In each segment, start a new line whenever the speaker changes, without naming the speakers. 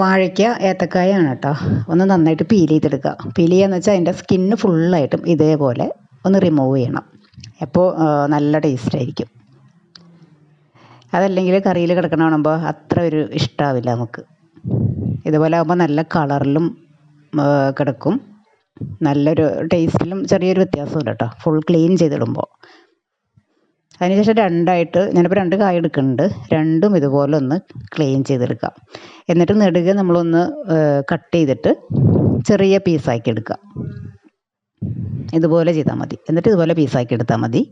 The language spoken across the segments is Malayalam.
വാഴയ്ക്ക ഏത്തക്കായാണ് കേട്ടോ ഒന്ന് നന്നായിട്ട് പീൽ ചെയ്തെടുക്കുക പീൽ ചെയ്യാന്ന് വെച്ചാൽ അതിന്റെ സ്കിന്ന് ഫുള്ളായിട്ടും ഇതേപോലെ ഒന്ന് റിമൂവ് ചെയ്യണം. അപ്പോൾ നല്ല ടേസ്റ്റ് ആയിരിക്കും. അതല്ലെങ്കിൽ കറിയിൽ കിടക്കണ കാണുമ്പോൾ അത്ര ഒരു ഇഷ്ടമാവില്ല നമുക്ക്. ഇതുപോലെ ആകുമ്പോൾ നല്ല കളറിലും കിടക്കും. നല്ലൊരു ടേസ്റ്റിലും ചെറിയൊരു വ്യത്യാസമുണ്ട് കേട്ടോ ഫുൾ ക്ലീൻ ചെയ്തിടുമ്പോൾ അതിനുശേഷം രണ്ടായിട്ട് ഞാനിപ്പോൾ രണ്ട് കായ എടുക്കുന്നുണ്ട്. രണ്ടും ഇതുപോലെ ഒന്ന് ക്ലീൻ ചെയ്തെടുക്കാം എന്നിട്ട് നെടുകെ നമ്മളൊന്ന് കട്ട് ചെയ്തിട്ട് ചെറിയ പീസാക്കി എടുക്കുക. ഇതുപോലെ ചെയ്താൽ മതി. എന്നിട്ട് ഇതുപോലെ പീസാക്കി എടുത്താൽ മതി.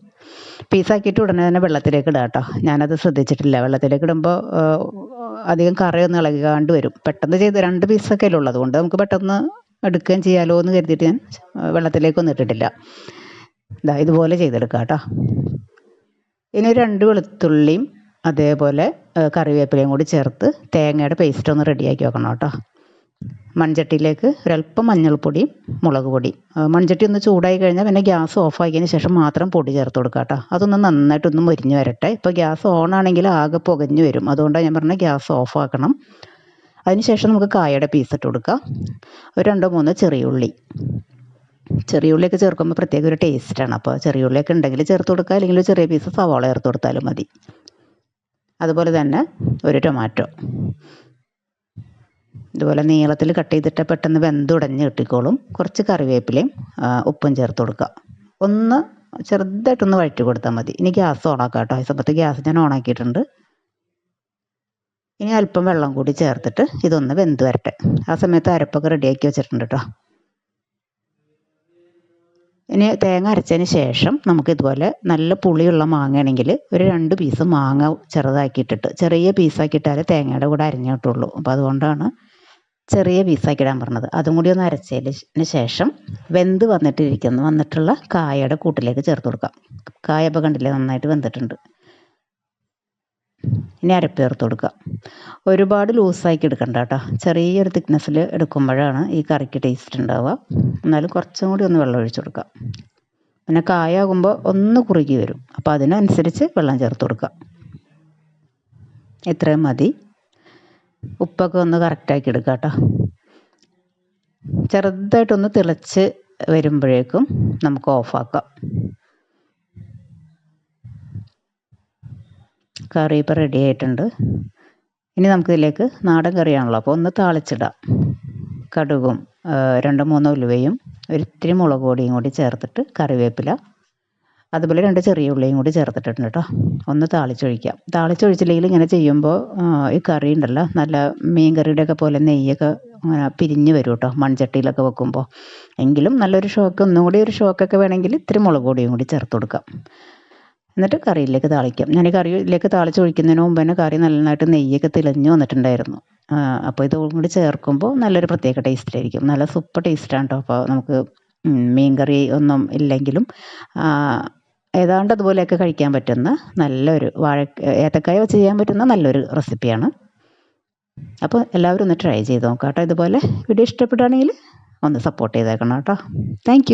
പീസാക്കിയിട്ട് ഉടനെ തന്നെ വെള്ളത്തിലേക്ക് ഇടാം കേട്ടോ ഞാനത് ശ്രദ്ധിച്ചിട്ടില്ല. വെള്ളത്തിലേക്ക് ഇടുമ്പോൾ അധികം കറിയൊന്നും ഇളകാണ്ട് വരും. പെട്ടെന്ന് ചെയ്ത് രണ്ട് പീസൊക്കെ അല്ലേ ഉള്ളത് കൊണ്ട് നമുക്ക് പെട്ടെന്ന് എടുക്കുകയും ചെയ്യാലോ എന്ന് കരുതിയിട്ട് ഞാൻ വെള്ളത്തിലേക്കൊന്നും ഇട്ടിട്ടില്ല. ഇതാ ഇതുപോലെ ചെയ്തെടുക്കാം കേട്ടോ ഇനി രണ്ട് വെളുത്തുള്ളിയും അതേപോലെ കറിവേപ്പിലയും കൂടി ചേർത്ത് തേങ്ങയുടെ പേസ്റ്റ് ഒന്ന് റെഡിയാക്കി വെക്കണം കേട്ടോ. മൺചട്ടിയിലേക്ക് ഒരല്പം മഞ്ഞൾപ്പൊടിയും മുളക് പൊടിയും. മൺചട്ടി ഒന്ന് ചൂടായി കഴിഞ്ഞാൽ പിന്നെ ഗ്യാസ് ഓഫ് ആക്കിയതിന് ശേഷം മാത്രം പൊടി ചേർത്ത് കൊടുക്കുക കേട്ടോ. അതൊന്ന് നന്നായിട്ടൊന്ന് മുരിഞ്ഞ് വരട്ടെ. ഇപ്പോൾ ഗ്യാസ് ഓൺ ആണെങ്കിൽ ആകെ പുകഞ്ഞു വരും. അതുകൊണ്ടാണ് ഞാൻ പറഞ്ഞത് ഗ്യാസ് ഓഫ് ആക്കണം. അതിനുശേഷം നമുക്ക് കായയുടെ പീസ് ഇട്ട് കൊടുക്കാം. ഒരു രണ്ടോ മൂന്നോ ചെറിയ ഉള്ളി. ചെറിയ ഉള്ളിയൊക്കെ ചേർക്കുമ്പോൾ പ്രത്യേക ഒരു ടേസ്റ്റാണ് അപ്പോൾ ചെറിയ ഉള്ളിയൊക്കെ ഉണ്ടെങ്കിൽ ചേർത്ത് കൊടുക്കുക. അല്ലെങ്കിൽ ചെറിയ പീസ് സവാള ചേർത്ത് കൊടുത്താലും മതി. അതുപോലെ തന്നെ ഒരു ടൊമാറ്റോ ഇതുപോലെ നീളത്തിൽ കട്ട് ചെയ്തിട്ട് പെട്ടെന്ന് വെന്തുടഞ്ഞ് കിട്ടിക്കോളും. കുറച്ച് കറിവേപ്പിലയും ഉപ്പും ചേർത്ത് കൊടുക്കുക. ഒന്ന് ചെറുതായിട്ടൊന്ന് വഴറ്റി കൊടുത്താൽ മതി. ഇനി ഗ്യാസ് ഓണാക്കാം കേട്ടോ. ഈ സമയത്ത് ഗ്യാസ് ഞാൻ ഓണാക്കിയിട്ടുണ്ട് ഇനി അല്പം വെള്ളം കൂടി ചേർത്തിട്ട് ഇതൊന്ന് വെന്ത് വരട്ടെ. ആ സമയത്ത് അരപ്പൊക്കെ റെഡിയാക്കി വെച്ചിട്ടുണ്ട് കേട്ടോ. ഇനി തേങ്ങ അരച്ചതിന് ശേഷം നമുക്ക് ഇതുപോലെ നല്ല പുളിയുള്ള മാങ്ങയാണെങ്കിൽ ഒരു രണ്ട് പീസ് മാങ്ങ ചെറുതാക്കിയിട്ടിട്ട് ചെറിയ പീസാക്കിയിട്ടാലേ തേങ്ങയുടെ കൂടെ അരിഞ്ഞു കിട്ടുള്ളൂ അപ്പോൾ അതുകൊണ്ടാണ് ചെറിയ പീസാക്കിയിടാൻ പറഞ്ഞത്. അതും കൂടി ഒന്ന് അരച്ചതിന് ശേഷം വെന്ത് വന്നിട്ടിരിക്കുന്നു വന്നിട്ടുള്ള കായയുടെ കൂട്ടിലേക്ക് ചേർത്ത് കൊടുക്കാം. കായ ഇപ്പോൾ കണ്ടില്ലേ നന്നായിട്ട് വെന്തിട്ടുണ്ട്. ഇനി അരപ്പ് ചേർത്ത് കൊടുക്കുക. ഒരുപാട് ലൂസാക്കി എടുക്കണ്ട കേട്ടോ. ചെറിയൊരു തിക്നെസ്സിൽ എടുക്കുമ്പോഴാണ് ഈ കറിക്ക് ടേസ്റ്റ് ഉണ്ടാവുക. എന്നാലും കുറച്ചും കൂടി ഒന്ന് വെള്ളം ഒഴിച്ചു കൊടുക്കുക. പിന്നെ കായാകുമ്പോൾ ഒന്ന് കുറുകി വരും. അപ്പോൾ അതിനനുസരിച്ച് വെള്ളം ചേർത്ത് കൊടുക്കുക. ഇത്രയും മതി. ഉപ്പൊക്കെ ഒന്ന് കറക്റ്റാക്കി എടുക്കുക കേട്ടോ. ചെറുതായിട്ടൊന്ന് തിളച്ച് വരുമ്പോഴേക്കും നമുക്ക് ഓഫാക്കാം കറി ഇപ്പോൾ റെഡി ആയിട്ടുണ്ട്. ഇനി നമുക്കിതിലേക്ക് നാടൻ കറിയാണല്ലോ. അപ്പോൾ ഒന്ന് താളിച്ചിടാം കടുകും രണ്ട് മൂന്ന് ഉലുവയും ഒരിത്തിരി മുളക് പൊടിയും കൂടി ചേർത്തിട്ട് കറിവേപ്പില അതുപോലെ രണ്ട് ചെറിയ ഉള്ളിയും കൂടി ചേർത്തിട്ടുണ്ട് കേട്ടോ. ഒന്ന് താളിച്ചൊഴിക്കാം. താളിച്ചൊഴിച്ചില്ലെങ്കിൽ ഇങ്ങനെ ചെയ്യുമ്പോൾ ഈ കറി ഉണ്ടല്ലോ നല്ല മീൻ കറിയുടെയൊക്കെ പോലെ നെയ്യൊക്കെ അങ്ങനെ പിരിഞ്ഞ് വരും കേട്ടോ മൺചട്ടിയിലൊക്കെ വെക്കുമ്പോൾ. എങ്കിലും നല്ലൊരു ഷോക്ക് ഒന്നുകൂടി ഒരു ഷോക്കൊക്കെ വേണമെങ്കിൽ ഇത്തിരി മുളക് പൊടിയും കൂടി ചേർത്ത് കൊടുക്കാം. എന്നിട്ട് കറിയിലേക്ക് താളിക്കാം. ഞാൻ ഈ കറിയിലേക്ക് താളിച്ച് ഒഴിക്കുന്നതിന് മുമ്പ് തന്നെ കറി നന്നായിട്ട് നെയ്യൊക്കെ തിളഞ്ഞു വന്നിട്ടുണ്ടായിരുന്നു. അപ്പോൾ ഇത് കൂടി ചേർക്കുമ്പോൾ നല്ലൊരു പ്രത്യേക ടേസ്റ്റിലായിരിക്കും. നല്ല സൂപ്പർ ടേസ്റ്റാണ് കേട്ടോ. അപ്പോൾ നമുക്ക് മീൻ കറി ഒന്നും ഇല്ലെങ്കിലും ഏതാണ്ട് അതുപോലെയൊക്കെ കഴിക്കാൻ പറ്റുന്ന നല്ലൊരു വാഴ ഏത്തക്കായ വെച്ച് ചെയ്യാൻ പറ്റുന്ന നല്ലൊരു റെസിപ്പിയാണ്. അപ്പോൾ എല്ലാവരും ഒന്ന് ട്രൈ ചെയ്ത് നോക്കാം കേട്ടോ. ഇതുപോലെ വീഡിയോ ഇഷ്ടപ്പെടുകയാണെങ്കിൽ ഒന്ന് സപ്പോർട്ട് ചെയ്തേക്കണം കേട്ടോ. താങ്ക്